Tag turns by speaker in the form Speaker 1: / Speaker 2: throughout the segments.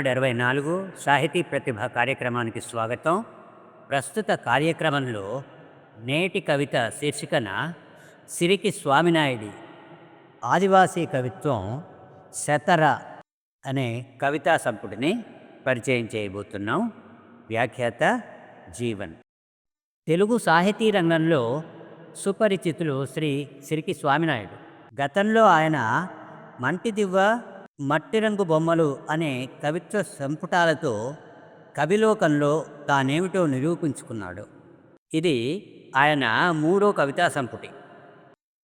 Speaker 1: ఈనాడు ఇరవై నాలుగు సాహితీ ప్రతిభ కార్యక్రమానికి స్వాగతం. ప్రస్తుత కార్యక్రమంలో నేటి కవిత శీర్షికన సిరికి స్వామినాయుడి ఆదివాసీ కవిత్వం శతర అనే కవితా సంపుటిని పరిచయం చేయబోతున్నాం. వ్యాఖ్యాత జీవన్. తెలుగు సాహితీ రంగంలో సుపరిచితులు శ్రీ సిరికి స్వామినాయుడు. గతంలో ఆయన మంటిదివ్వ మట్టి రంగు బొమ్మలు అనే కవిత్వ సంపుటాలతో కవిలోకంలో తానేమిటో నిరూపించుకున్నాడు. ఇది ఆయన మూడో కవితా సంపుటి.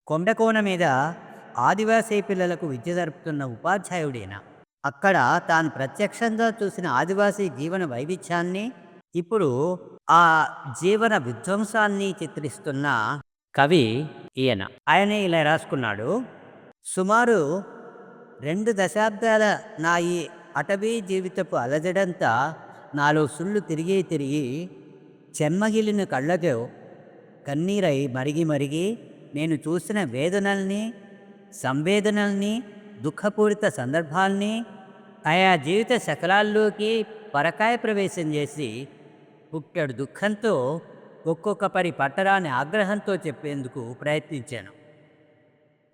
Speaker 1: కొండకోన మీద ఆదివాసీ పిల్లలకు విద్య జరుపుతున్న ఉపాధ్యాయుడైన. అక్కడ తాను ప్రత్యక్షంగా చూసిన ఆదివాసీ జీవన వైవిధ్యాన్ని ఇప్పుడు ఆ జీవన విధ్వంసాన్ని చిత్రిస్తున్న కవి ఈయన. ఆయనే ఇలా రాసుకున్నాడు. సుమారు రెండు దశాబ్దాల నా ఈ అటవీ జీవితపు అలజడంతా నాలో సుళ్ళు తిరిగి తిరిగి చెమ్మగిలిన కళ్ళతో కన్నీరై మరిగి మరిగి నేను చూసిన వేదనల్ని సంవేదనల్ని దుఃఖపూరిత సందర్భాల్ని ఆయా జీవిత శకలాల్లోకి పరకాయ ప్రవేశం చేసి పుట్టెడు దుఃఖంతో ఒక్కొక్క పరి పట్టరాని ఆగ్రహంతో చెప్పేందుకు ప్రయత్నించాను.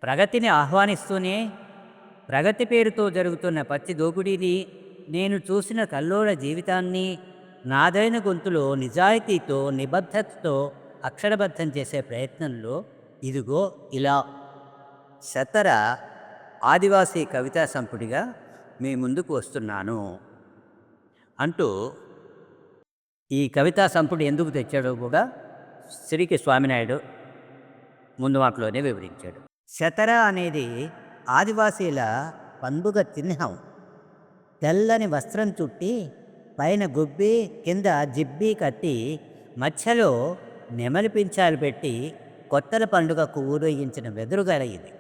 Speaker 1: ప్రగతిని ఆహ్వానిస్తూనే ప్రగతి పేరుతో జరుగుతున్న పచ్చి దోపిడీని నేను చూసిన కల్లోల జీవితాన్ని నాదైన గొంతులో నిజాయితీతో నిబద్ధతతో అక్షరబద్ధం చేసే ప్రయత్నంలో ఇదిగో ఇలా. శతర ఆదివాసీ కవితా సంపుటిగా మీ ముందుకు వస్తున్నాను. అంటూ ఈ కవితా సంపుటి ఎందుకు తెచ్చాడో కూడా శ్రీకి స్వామినాయుడు ముందు మాటలోనే వివరించాడు. శతర అనేది ఆదివాసీల పండుగ చిహ్నం తెల్లని వస్త్రం చుట్టి పైన గుబ్బి కింద జిబ్బి కట్టి మధ్యలో నెమలి పించాలు పెట్టి కొత్తల పండుగకు ఊరేగించిన వెదురుగల ఇది.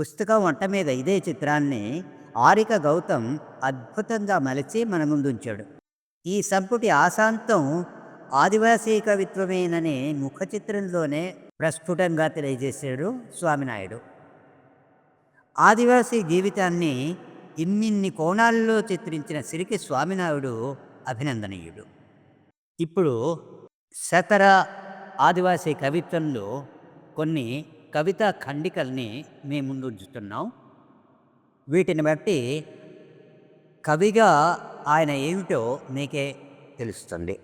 Speaker 1: పుస్తకం వంట మీద ఇదే చిత్రాన్ని ఆరిక గౌతమ్ అద్భుతంగా మలిచి మన ముందుంచాడు. ఈ సంపుటి ఆశాంతం ఆదివాసీ కవిత్వమేననే ముఖ చిత్రంలోనే ప్రస్ఫుటంగా తెలియజేశాడు స్వామినాయుడు. ఆదివాసీ జీవితాన్ని ఇన్నిన్ని కోణాల్లో చిత్రించిన సిరికి స్వామినాయుడు అభినందనీయుడు. ఇప్పుడు శతర ఆదివాసీ కవిత్వంలో కొన్ని కవితా ఖండికల్ని మీ ముందు ఉంచుతున్నాం. వీటిని బట్టి కవిగా ఆయన ఏమిటో మీకే తెలుస్తుంది.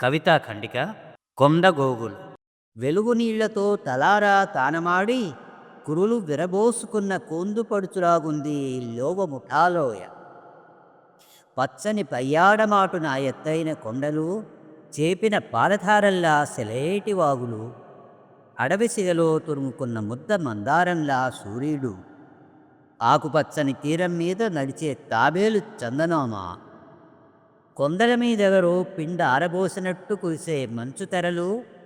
Speaker 1: కవితా ఖండిక కొండగోగులు వెలుగు నీళ్ళతో తలారా తానమాడి కురులు విరబోసుకున్న కోందుపడుచులాగుంది లోవ ముఠాలోయ. పచ్చని పయ్యాడమాటున ఎత్తైన కొండలు చేపిన పాలధారల్లా సెలేటి వాగులు అడవిసిగలో తురుముకున్న ముద్ద మందారంలా సూర్యుడు ఆకుపచ్చని తీరం మీద నడిచే తాబేలు చందనామ. కొందల మీదెవరో పిండ ఆరబోసినట్టు కురిసే మంచు తెరలు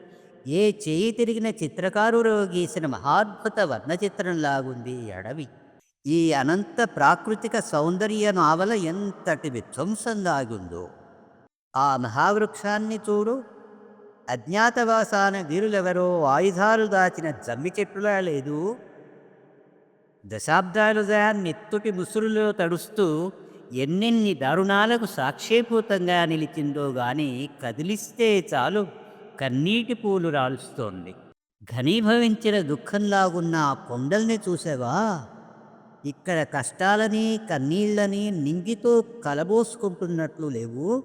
Speaker 1: ఏ చేయి తిరిగిన చిత్రకారుడు గీసిన మహాద్భుత వర్ణచిత్రంలాగుంది అడవి. ఈ అనంత ప్రాకృతిక సౌందర్య నావల ఎంతటి విధ్వంసంలాగుందో. ఆ మహావృక్షాన్ని చూడు. అజ్ఞాతవాసాన వీరులెవరో ఆయుధాలు దాచిన జమ్మి చెట్టులా లేదు. దశాబ్దాలుగా నెత్తుటి ముసురులో తడుస్తూ ఎన్నెన్ని దారుణాలకు సాక్షీభూతంగా నిలిచిందో గాని కదిలిస్తే చాలు. కన్నీటి పూలు రాలుస్తోంది ఘనీభవించిన దుఃఖంలాగున్న ఆ కొండల్ని చూసావా? ఇక్కడ కష్టాలని కన్నీళ్ళని నింగితో కలబోసుకుంటున్నట్లు లేవు.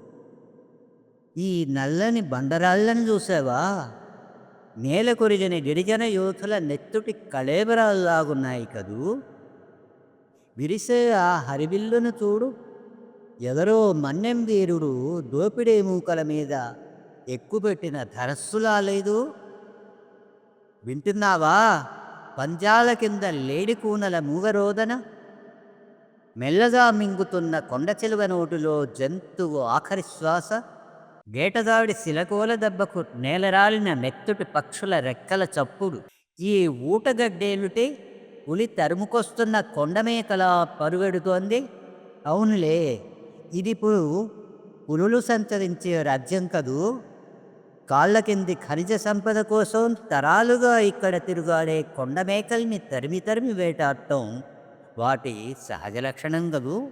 Speaker 1: ఈ నల్లని బండరాళ్ళని చూసావా? నేల కొరిగిన గిరిజన యోధుల నెత్తుటి కళేబరాల్లాగున్నాయి కదూ? విరిసే ఆ హరివిల్లును చూడు. ఎవరో మన్నెం వీరుడు దోపిడీ మూకల మీద ఎక్కుపెట్టిన ధరస్సులా లేదు. వింటున్నావా? పంజాల కింద లేడి కూనల మూగరోదన? మెల్లగా మింగుతున్న కొండ చిలువ నోటులో జంతువు ఆఖరి శ్వాస? గేటదాడి శిలకోల దెబ్బకు నేలరాలిన మెత్తుటి పక్షుల రెక్కల చప్పుడు? ఈ ఊటగడ్డేలుటే పులి తరుముకొస్తున్న కొండమేకలా పరుగెడుతోంది అవునులే ఇది ఇప్పుడు పులులు సంచరించే రాజ్యం కదూ? కాళ్ళ కింది ఖనిజ సంపద కోసం తరాలుగా ఇక్కడ తిరుగాడే కొండ మేకల్ని తరిమి తరిమి వేటాడటం వాటి సహజ లక్షణం కదూ?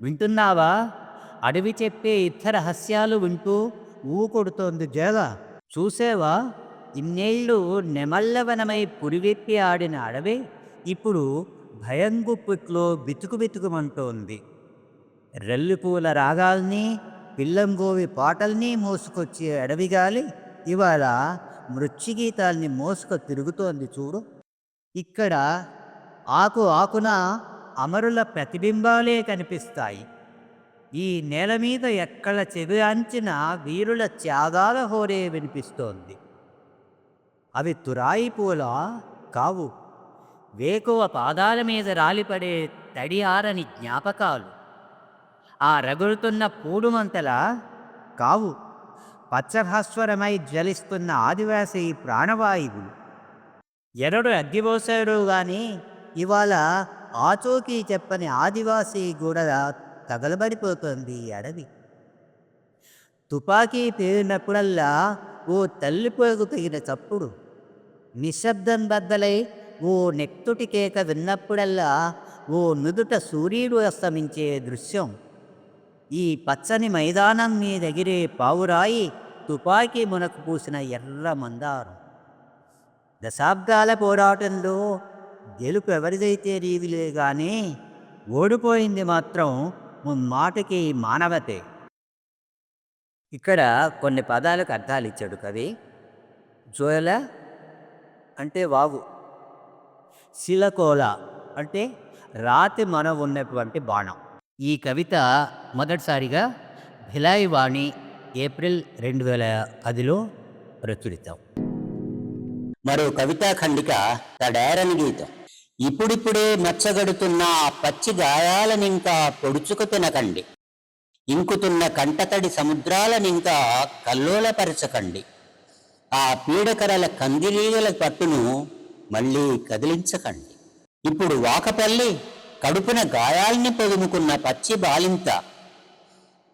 Speaker 1: వింటున్నావా? అడవి చెప్పే ఇతర రహస్యాలు వింటూ ఊ కొడుతోంది జేగ చూసేవా? ఇన్నేళ్ళు నెమల్లవనమై పురివెప్పి ఆడిన అడవి ఇప్పుడు భయం గుప్పిట్లో బితుకు బితుకుమంటోంది. రెల్లిపూల రాగాల్ని పిల్లంగోవి పాటల్ని మోసుకొచ్చే అడవిగాలి ఇవాళ మృత్యుగీతాల్ని మోసుకు తిరుగుతోంది చూడు. ఇక్కడ ఆకు ఆకున అమరుల ప్రతిబింబాలే కనిపిస్తాయి. ఈ నేల మీద ఎక్కడ చెవి అంచిన వీరుల త్యాగాల హోరే వినిపిస్తోంది. అవి తురాయి పూల కావు. వేకువ పాదాల మీద రాలిపడే తడి ఆరని జ్ఞాపకాలు. ఆ రగులుతున్న పూడుమంతల కావు. పచ్చభాస్వరమై జ్వలిస్తున్న ఆదివాసి ప్రాణవాయువు ఎరడు అగ్గిపోసాడు గాని ఇవాళ ఆచూకీ చెప్పని ఆదివాసీ కూడా తగలబడిపోతుంది అడవి. తుపాకీ పేరినప్పుడల్లా ఓ తల్లిపోగు తగిన చప్పుడు. నిశ్శబ్దం బద్దలై ఓ నెక్తుటి కేక విన్నప్పుడల్లా ఓ నుదుట సూర్యుడు అస్తమించే దృశ్యం. ఈ పచ్చని మైదానం మీద ఎగిరే పావురాయి తుపాకీ మునకు పూసిన ఎర్ర మందారం. దశాబ్దాల పోరాటంలో గెలుపు ఎవరిదైతే రీవిలే కానీ ఓడిపోయింది మాత్రం మాటకి మానవతే. ఇక్కడ కొన్ని పదాలకు అర్థాలు ఇచ్చాడు కవి. జోయల అంటే వాగు శిలకోల అంటే రాతి మన ఉన్నటువంటి బాణం. ఈ కవిత మొదటిసారిగా భిలాయి వాణి ఏప్రిల్ రెండు వేల పదిలో ప్రచురితం.
Speaker 2: మరో కవితా ఖండిక తడేరని గీతం. ఇప్పుడిప్పుడే మచ్చగడుతున్న ఆ పచ్చి గాయాలనింకా పొడుచుకు తినకండి. ఇంకుతున్న కంటతడి సముద్రాలనింకా కల్లోలపరచకండి ఆ పీడకరల కందిరీగల పట్టును మళ్ళీ కదిలించకండి. ఇప్పుడు వాకపల్లి కడుపున గాయాల్ని పొదుముకున్న పచ్చి బాలింత.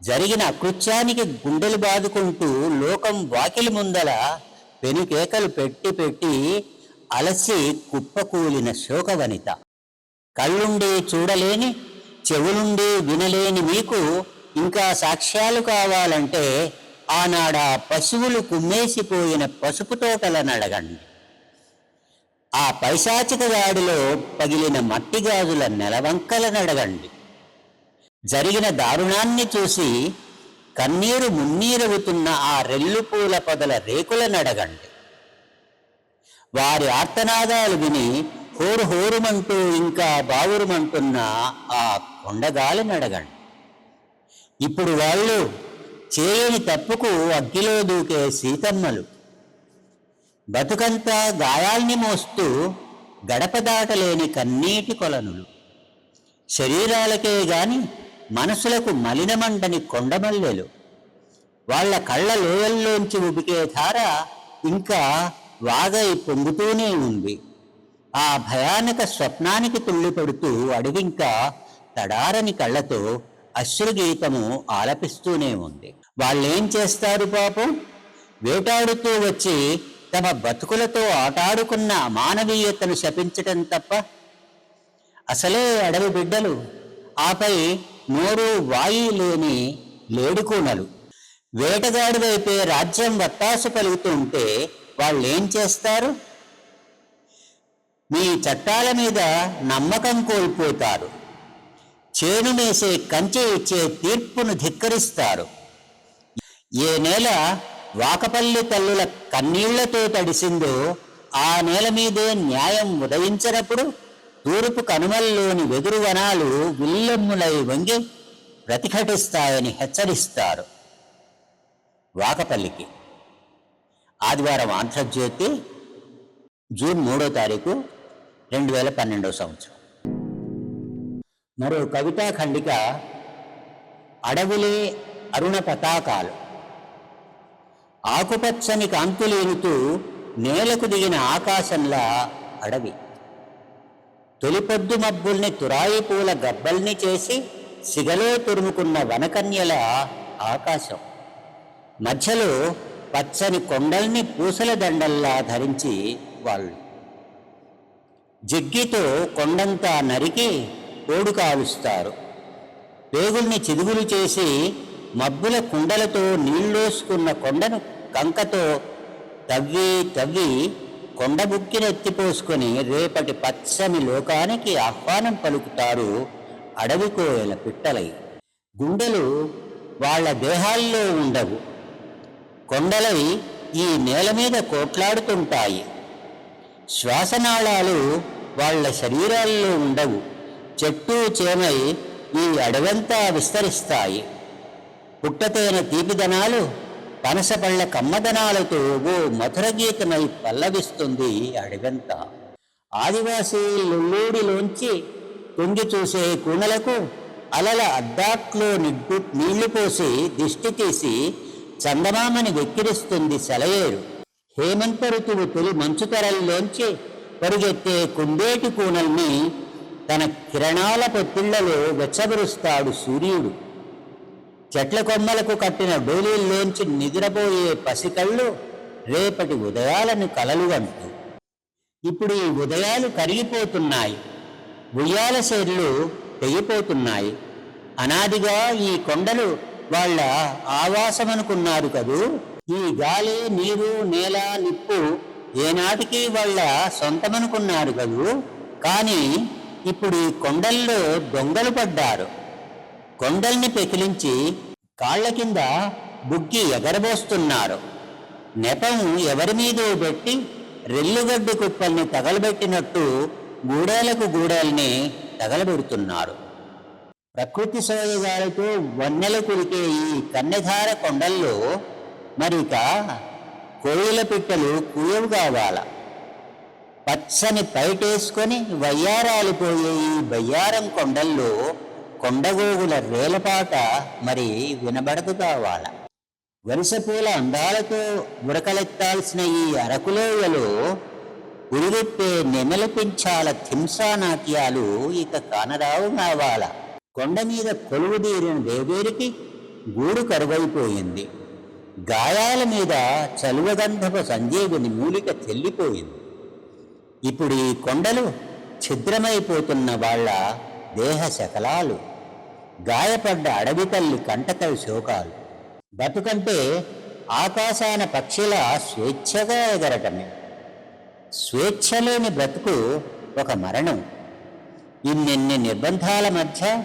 Speaker 2: జరిగిన అకృత్యానికి గుండెలు బాదుకుంటూ లోకం వాకిలి ముందల పెనుకేకలు పెట్టి పెట్టి అలసి కుప్పకూలిన శోకవనిత. కళ్ళుండి చూడలేని చెవులుండి వినలేని మీకు ఇంకా సాక్ష్యాలు కావాలంటే ఆనాడ పశువులు కుమ్మేసిపోయిన పసుపు తోటలను అడగండి ఆ పైశాచిక దాడిలో పగిలిన మట్టి గాజుల నెలవంకలను నడగండి జరిగిన దారుణాన్ని చూసి కన్నీరు మున్నీరవుతున్న ఆ రెల్లు పూల పొదల రేకులనడగండి వారి ఆర్తనాదాలు విని హోరు హోరుమంటూ ఇంకా బావురుమంటున్న ఆ కొండగాలిని అడగండి. ఇప్పుడు వాళ్ళు చేయని తప్పుకు అగ్గిలో దూకే సీతమ్మలు బతుకంతా గాయాల్ని మోస్తూ గడప దాటలేని కన్నీటి కొలనులు. శరీరాలకే గాని మనసులకు మలినమంటని కొండమల్లెలు. వాళ్ళ కళ్ళ లోయల్లోంచి ఉబికే ధార ఇంకా వాగై పొంగుతూనే ఉంది. ఆ భయానక స్వప్నానికి తుళ్ళిపడుతూ అడివింకా తడారని కళ్ళతో అశ్రుగీతము ఆలపిస్తూనే ఉంది. వాళ్ళేం చేస్తారు పాపం? వేటాడుతూ వచ్చి తమ బతుకులతో ఆటాడుకున్న మానవీయతను శపించటం తప్ప అసలే అడవి బిడ్డలు. ఆపై నోరు వాయి లేని లేడుకూనలు. వేటగాడి వైపే రాజ్యం వత్తాసు పలుకుతుంటే వాళ్ళేం చేస్తారు? మీ చట్టాల మీద నమ్మకం కోల్పోతారు. చేను మేసే కంచె ఇచ్చే తీర్పును ధిక్కరిస్తారు. ఏ నేల వాకపల్లి తల్లుల కన్నీళ్ళతో తడిసిందో ఆ నేల మీదే న్యాయం ఉదయించినప్పుడు తూర్పు కనుమల్లోని వెదురు వనాలు విల్లెమ్ములై వంగి ప్రతిఘటిస్తాయని హెచ్చరిస్తారు. వాకపల్లికి ఆదివారం ఆంధ్రజ్యోతి జూన్ మూడో తారీఖు రెండు వేల పన్నెండవ సంవత్సరం. మరో కవితా ఖండిక అడవులే అరుణ పతాకాలు. ఆకుపచ్చని కాంతులేనుతూ నేలకు దిగిన ఆకాశంలా అడవి. తొలిపొద్దు మబ్బుల్ని తురాయి పూల గబ్బల్ని చేసి సిగలో తురుముకున్న వనకన్యల ఆకాశం. మధ్యలో పచ్చని కొండల్ని పూసల దండల్లా ధరించి వాళ్ళు. జగ్గితో కొండంతా నరికి ఓడు కాలుస్తారు పేగుల్ని చిదుగులు చేసి మబ్బుల కుండలతో నీళ్ళోసుకున్న కొండను కంకతో తవ్వి తవ్వి కొండ బుక్కిన ఎత్తిపోసుకొని రేపటి పచ్చని లోకానికి ఆహ్వానం పలుకుతారు అడవి కోయల పిట్టలై. గుండెలు వాళ్ళ దేహాల్లో ఉండవు. కొండలై ఈ నేల మీద కోట్లాడుతుంటాయి. శ్వాసనాళాలు వాళ్ళ శరీరాల్లో ఉండవు. చెట్టు చేమై ఈ అడవంతా విస్తరిస్తాయి. పుట్టతేన తీపిదనాలు పనసపళ్ళ కమ్మదనాలతో ఓ మధుర గీతమై పల్లవిస్తుంది అడవంతా ఆదివాసీ లొల్లూడిలోంచి తొంగి చూసే కూనలకు అలల అద్దాట్లో నిడ్డు నీళ్ళు పోసి దిష్టి తీసి చందమామని వెక్కిరిస్తుంది సెలయేరు. హేమంత ఋతువు తొలి మంచు తెరల్లోంచి పరుగెత్తే కుందేటి కూనల్ని తన కిరణాల పొత్తిళ్ళలో వెచ్చబరుస్తాడు సూర్యుడు. చెట్ల కొమ్మలకు కట్టిన డోలీల్లోంచి నిద్రపోయే పసికళ్ళు రేపటి ఉదయాలను కలలు అంటూ ఇప్పుడు ఈ ఉదయాలు కరిగిపోతున్నాయి. ఉయ్యాల సేర్లు తెగిపోతున్నాయి. అనాదిగా ఈ కొండలు వాళ్ళ ఆవాసమనుకున్నారు కదూ? ఈ గాలి నీరు నేల నిప్పు ఏనాటికి వాళ్ళ సొంతమనుకున్నారు కదూ? కానీ ఇప్పుడు ఈ కొండల్లో దొంగలు పడ్డారు. కొండల్ని పెకిలించి కాళ్ళ కింద బుగ్గి ఎగరబోస్తున్నారు. నెపం ఎవరి మీదో పెట్టి రెల్లుగడ్డి కుప్పల్ని తగలబెట్టినట్టు గూడేలకు గూడేల్ని తగలబెడుతున్నారు. ప్రకృతి సోయగాలతో వన్నెలు కురికే ఈ కన్నెధార కొండల్లో మరిక కోయిల పిట్టలు కూయవు కావాల. పచ్చని పైటేసుకొని వయ్యారాలిపోయే ఈ బయ్యారం కొండల్లో కొండగోగుల రేలపాట మరి వినబడదు కావాల వరుసపూల అందాలతో ఉరకలెత్తాల్సిన ఈ అరకులోయలో ఉరివిప్పే నెమల పెంచాల థింసా నాట్యాలు ఇక కానరావు కావాల కొండ మీద కొలువుదీరిన దేవేరికి గూడు కరువైపోయింది. గాయాల మీద చలువగంధపు సంజీవిని మూలిక చెల్లిపోయింది ఇప్పుడు ఈ కొండలు ఛిద్రమైపోతున్న వాళ్ళ దేహ శకలాలు గాయపడ్డ అడవి తల్లి కంటకవి శోకాలు. బతుకంటే ఆకాశాన పక్షిల స్వేచ్ఛగా ఎగరటమే. స్వేచ్ఛ లేని బ్రతుకు ఒక మరణం. ఇన్నెన్ని నిర్బంధాల మధ్య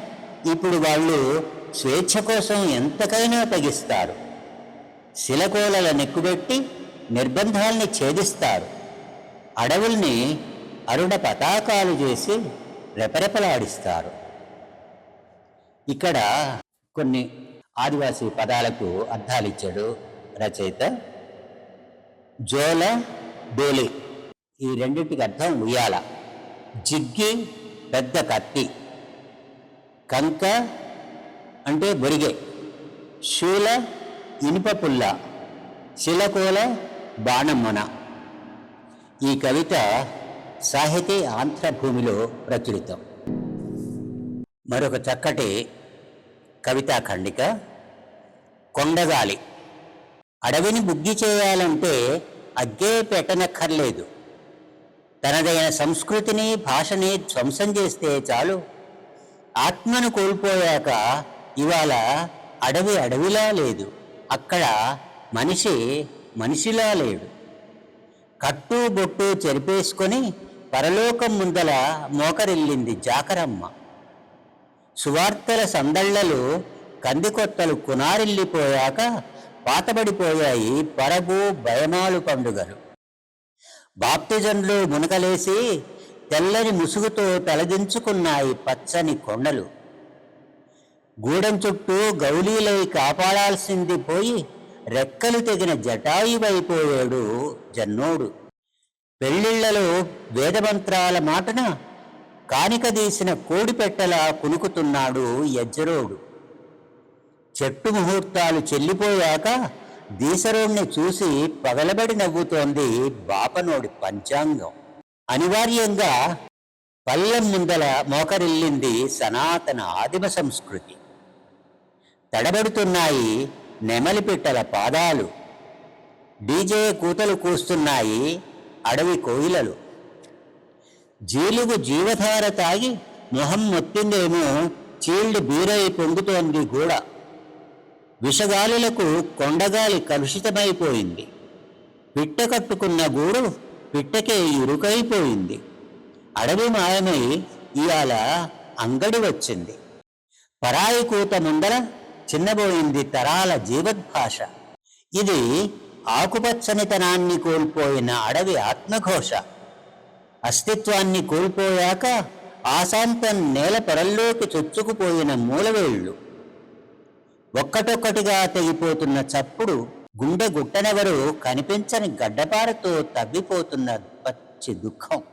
Speaker 2: ఇప్పుడు వాళ్ళు స్వేచ్ఛ కోసం ఎంతకైనా తగిస్తారు. శిలకోలల నెక్కుబెట్టి నిర్బంధాల్ని ఛేదిస్తారు. అడవుల్ని అరుణ పతాకాలు చేసి రెపరెపలాడిస్తారు. ఇక్కడ కొన్ని ఆదివాసీ పదాలకు అర్థాలిచ్చాడు రచయిత జోల డోలి ఈ రెండింటికి అర్థం ఉయ్యాల. జిగ్గి పెద్ద కత్తి. కంక అంటే బొరిగే. శూల ఇనుప పుల్ల. శిలకోల బాణమ్మన ఈ కవిత సాహితీ ఆంధ్రభూమిలో ప్రచురితం. మరొక చక్కటి కవితా ఖండిక కొండగాలి. అడవిని బుగ్గి చేయాలంటే అగ్గే పెట్టనక్కర్లేదు. తనదైన సంస్కృతిని భాషని ధ్వంసం చేస్తే చాలు. ఆత్మను కోల్పోయాక ఇవాళ అడవి అడవిలా లేదు. అక్కడ మనిషి మనిషిలా లేడు. కట్టు బొట్టు చెరిపేసుకొని పరలోకం ముందల మోకరిల్లింది జాకరమ్మ. సువార్తల సందళ్ళలు కందికొత్తలు కునారిల్లిపోయాక పాతబడిపోయాయి పరబు భయమాలు పండుగలు. బాప్తిజన్లు మునకలేసి తెల్లని ముసుగుతో తలదించుకున్నాయి పచ్చని కొండలు. గూడెం చుట్టూ గౌలీలై కాపాడాల్సింది పోయి రెక్కలు తెగిన జటాయువైపోయాడు జన్నోడు. పెళ్ళిళ్ళలో వేదమంత్రాల మాటన కానికదీసిన కోడిపెట్టలా కులుకుతున్నాడు యజ్జరోడు చెట్టు ముహూర్తాలు చెల్లిపోయాక దీసరోణ్ణి చూసి పగలబడి నవ్వుతోంది బాపనోడి పంచాంగం. అనివార్యంగా పల్లెం ముందల మోకరిల్లింది సనాతన ఆదిమ సంస్కృతి. తడబడుతున్నాయి నెమలిపిట్టల పాదాలు. డీజే కూతలు కూస్తున్నాయి అడవి కోయిలలు. జీలుగు జీవధార తాగి మొహం మొత్తిందేమో చీల్డ్ బీరై పొంగుతోంది గూడ. విషగాలులకు కొండగాలి కలుషితమైపోయింది. పిట్ట కట్టుకున్న గూడు పిట్టకే ఇరుకైపోయింది. అడవి మాయమై ఇవాళ అంగడి వచ్చింది. పరాయి కూత ముందర చిన్నబోయింది తరాల జీవద్భాష. ఇది ఆకుపచ్చనితనాన్ని కోల్పోయిన అడవి ఆత్మఘోష. అస్తిత్వాన్ని కోల్పోయాక ఆశాంతం నేల పొరల్లోకి చొచ్చుకుపోయిన మూలవేళ్ళు ఒక్కటొక్కటిగా తెగిపోతున్న చప్పుడు గుండె గుట్టనెవరు కనిపించని గడ్డపారతో తవ్విపోతున్న పచ్చి దుఃఖం.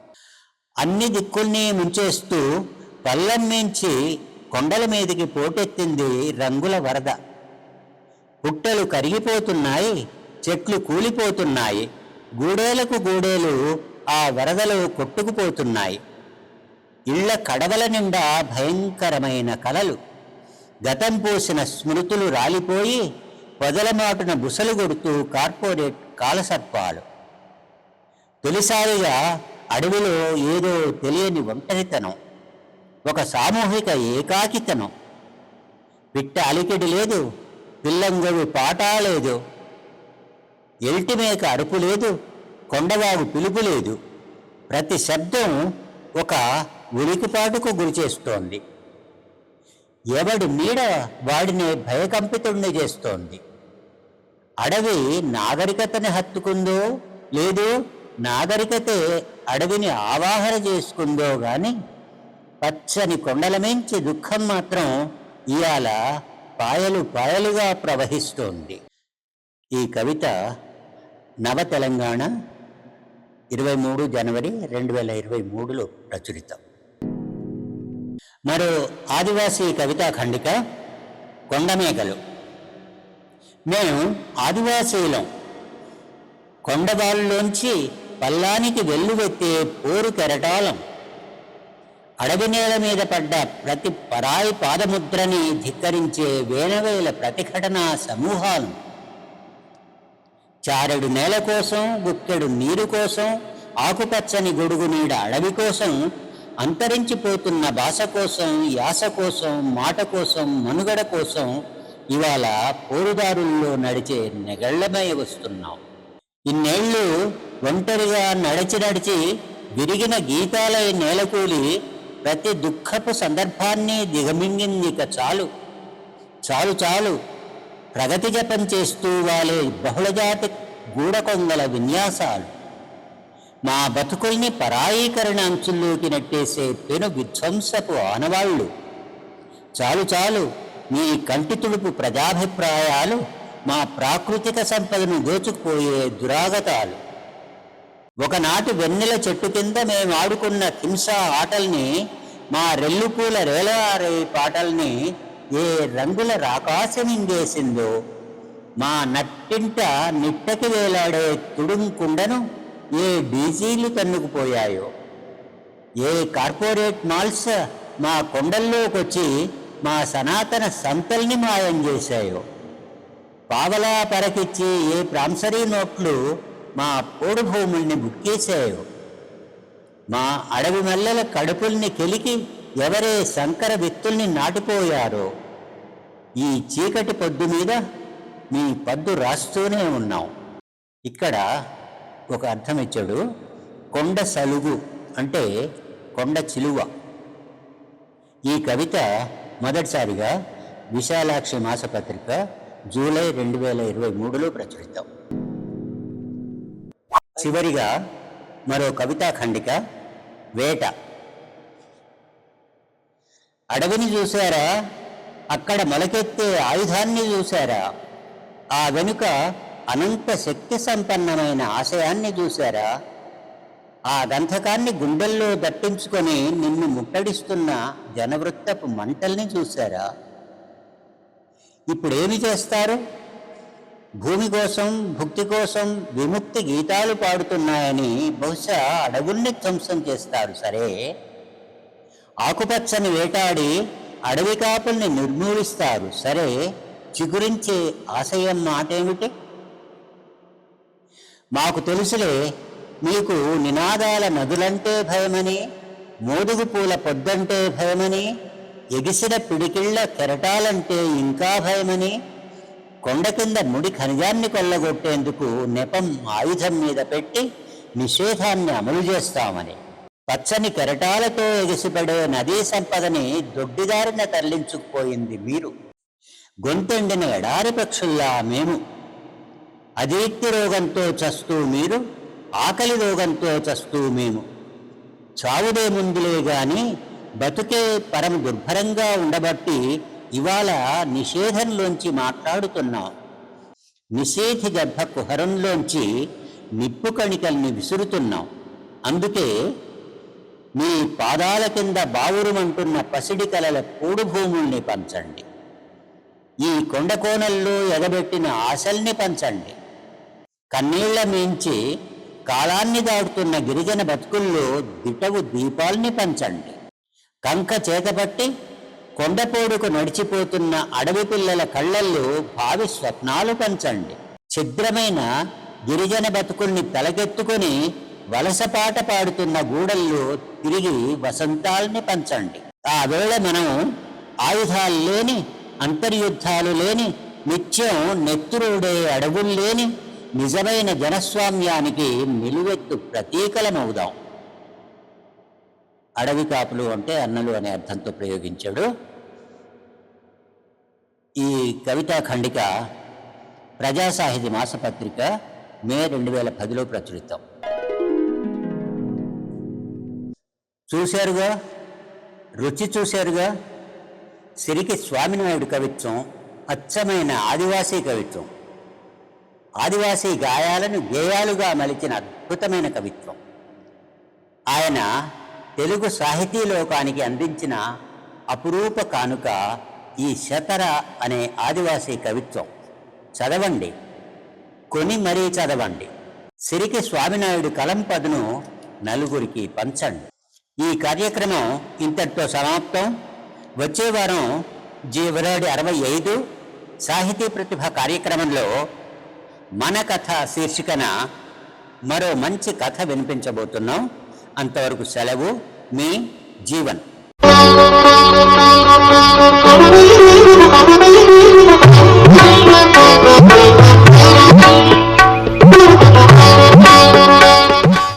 Speaker 2: అన్ని దిక్కుల్ని ముంచేస్తూ పల్లం మించి కొండల మీదికి పోటెత్తింది రంగుల వరద. పుట్టలు కరిగిపోతున్నాయి చెట్లు కూలిపోతున్నాయి. గూడేలకు గూడేలు ఆ వరదలు కొట్టుకుపోతున్నాయి. ఇళ్ళ కడవల నిండా భయంకరమైన కలలు. గతం పోసిన స్మృతులు రాలిపోయి పొదల మాటున బుసలు కొడుతూ కార్పొరేట్ కాలసర్పాలు. తొలిసారిగా అడవిలో ఏదో తెలియని ఒంటరితనం. ఒక సామూహిక ఏకాకితనం. పిట్ట అలికిడి లేదు పిల్లంగవి పాట లేదు. ఎల్టిమేక అరుపు లేదు కొండవాగు పిలుపు లేదు. ప్రతి శబ్దం ఒక ఉలికిపాటుకు గురిచేస్తోంది ఎవడి నీడ వాడిని భయకంపితుణ్ణి చేస్తోంది. అడవి నాగరికతని హత్తుకుందో లేదు నాగరికతే అడవిని ఆవాహన చేసుకుందో గాని పచ్చని కొండల మించి దుఃఖం మాత్రం ఇవాళ పాయలు పాయలుగా ప్రవహిస్తోంది. ఈ కవిత నవ తెలంగాణ ఇరవై మూడు జనవరి రెండు వేల ఇరవై మూడులో ప్రచురితం. మరో ఆదివాసీ కవితా ఖండిక కొండమేకలు మేము ఆదివాసీలం. కొండవాళ్ళలోంచి పల్లానికి వెల్లువెత్తే పోరు కెరటాలం. అడవి నేల మీద పడ్డ ప్రతి పరాయి పాదముద్రని ధిక్కరించే వేనవేల ప్రతిఘటనా సమూహాలు. చారెడు నేల కోసం గుక్కెడు నీరు కోసం ఆకుపచ్చని గొడుగు నీడ అడవి కోసం అంతరించిపోతున్న భాష కోసం యాస కోసం మాట కోసం మనుగడ కోసం ఇవాళ పోరుదారుల్లో నడిచే నెగళ్ళమై వస్తున్నాం. ఇన్నేళ్ళు ఒంటరిగా నడిచి నడిచి విరిగిన గీతాలై నేలకూలి ప్రతి దుఃఖపు సందర్భాన్ని దిగమింగింది ఇక చాలు. చాలు చాలు. ప్రగతి జపం చేస్తూ వాలే బహుళజాతి గూడకొంగల విన్యాసాలు. మా బతుకుల్ని పరాయీకరణ అంచుల్లోకి నెట్టేసే పెను విధ్వంసపు ఆనవాళ్ళు. చాలు చాలు మీ కంటి తుడుపు ప్రజాభిప్రాయాలు మా ప్రాకృతిక సంపదను దోచుకుపోయే దురాగతాలు. ఒకనాటి వెన్నెల చెట్టు కింద మేము ఆడుకున్న హింసా ఆటల్ని మా రెల్లుపూల రేలారే పాటల్ని ఏ రంగుల రాకాశమింగేసిందో మా నట్టింట నిట్టకి వేలాడే తుడుంకుండను ఏ డీజీలు తన్నుకుపోయాయో. ఏ కార్పొరేట్ మాల్స్ మా కొండల్లోకొచ్చి మా సనాతన సంతల్ని మాయం చేశాయో. పావలా పరకిచ్చి ఏ ప్రాంసరీ నోట్లు మా పోడు భూముల్ని బుక్కేశాయో మా అడవి మల్లెల కడుపుల్ని కెలికి ఎవరే సంకర విత్తుల్ని నాటిపోయారో ఈ చీకటి పొద్దు మీద మీ పద్దు రాస్తూనే ఉన్నాం. ఇక్కడ ఒక అర్థం ఇచ్చాడు కొండ సలుగు అంటే కొండ చిలువ. ఈ కవిత మొదటిసారిగా విశాలాక్షి మాసపత్రిక జూలై రెండు వేల ఇరవై మూడులో ప్రచురితం. చివరిగా మరో కవితా ఖండిక వేట. అడవిని చూశారా? అక్కడ మొలకెత్తే ఆయుధాన్ని చూశారా? ఆ వెనుక అనంత శక్తి సంపన్నమైన ఆశయాన్ని చూశారా? ఆ గంధకాన్ని గుండెల్లో దట్టించుకొని నిన్ను ముట్టడిస్తున్న జనవృత్తపు మంటల్ని చూశారా? ఇప్పుడేమి చేస్తారు? భూమి కోసం భుక్తి కోసం విముక్తి గీతాలు పాడుతున్నాయని బహుశా అడవుల్ని ధ్వంసం చేస్తారు సరే? ఆకుపచ్చని వేటాడి అడవి కాపుల్ని నిర్మూలిస్తారు. సరే చిగురించే ఆశయం మాటేమిటి మాకు తెలుసులే మీకు నినాదాల నదులంటే భయమని మోదుగు పూల పొద్దంటే భయమని ఎగిసిన పిడికిళ్ళ కెరటాలంటే ఇంకా భయమని కొండ కింద ముడి ఖనిజాన్ని కొల్లగొట్టేందుకు నెపం ఆయుధం మీద పెట్టి నిషేధాన్ని అమలు చేస్తామని. పచ్చని కెరటాలతో ఎగిసిపడే నదీ సంపదని దొడ్డిదారిన తరలించుకుపోయింది మీరు. గొంతెండిన ఎడారి పక్షుల్లా మేము. అదీక్తి రోగంతో చస్తూ మీరు ఆకలి రోగంతో చస్తూ మేము. చావుడే ముందులే గాని బతుకే పరమ దుర్భరంగా ఉండబట్టి ఇవాళ నిషేధంలోంచి మాట్లాడుతున్నాం. నిషేధి గర్భ కుహరంలోంచి నిప్పు కణికల్ని విసురుతున్నాం. అందుకే మీ పాదాల కింద బావురుమంటున్న పసిడి కలల కూడు భూముల్ని పంచండి. ఈ కొండకోణల్లో ఎగబెట్టిన ఆశల్ని పంచండి. కన్నీళ్ళ మించి కాలాన్ని దాటుతున్న గిరిజన బతుకుల్లో దిటవు దీపాల్ని పంచండి. కంక చేతపట్టి కొండపోడుకు నడిచిపోతున్న అడవి పిల్లల కళ్ళల్లో భావి స్వప్నాలు పంచండి. ఛిద్రమైన గిరిజన బతుకుల్ని తలకెత్తుకొని వలసపాట పాడుతున్న గూడల్లో తిరిగి వసంతాల్ని పంచండి. ఆ వేళ మనం ఆయుధాలు లేని అంతర్యుద్ధాలు లేని నిత్యం నెత్తురుడే అడవులు లేని నిజమైన జనస్వామ్యానికి నిలువెత్తు ప్రతీకలమవుదాం. అడవి కాపులు అంటే అన్నలు అనే అర్థంతో ప్రయోగించాడు. ఈ కవితా ఖండిక ప్రజా సాహితీ మాసపత్రిక మే రెండు వేల పదిలో ప్రచురితం. చూశారుగా? రుచి చూశారుగా? సిరికి స్వామినాయుడు కవిత్వం అచ్చమైన ఆదివాసీ కవిత్వం. ఆదివాసీ గాయాలను గేయాలుగా మలిచిన అద్భుతమైన కవిత్వం. ఆయన తెలుగు సాహితీ లోకానికి అందించిన అపురూప కానుక ఈ శతర అనే ఆదివాసీ కవిత్వం. చదవండి. కొని మరీ చదవండి. సిరికి స్వామినాయుడు కలంపదును నలుగురికి పంచండి. ఈ కార్యక్రమం ఇంతటితో సమాప్తం. వచ్చే వారం జీవరాడి అరవై ఐదు సాహితీ ప్రతిభ కార్యక్రమంలో మన కథ శీర్షికన మరో మంచి కథ వినిపించబోతున్నాం. అంతవరకు సెలవు మీ జీవన్.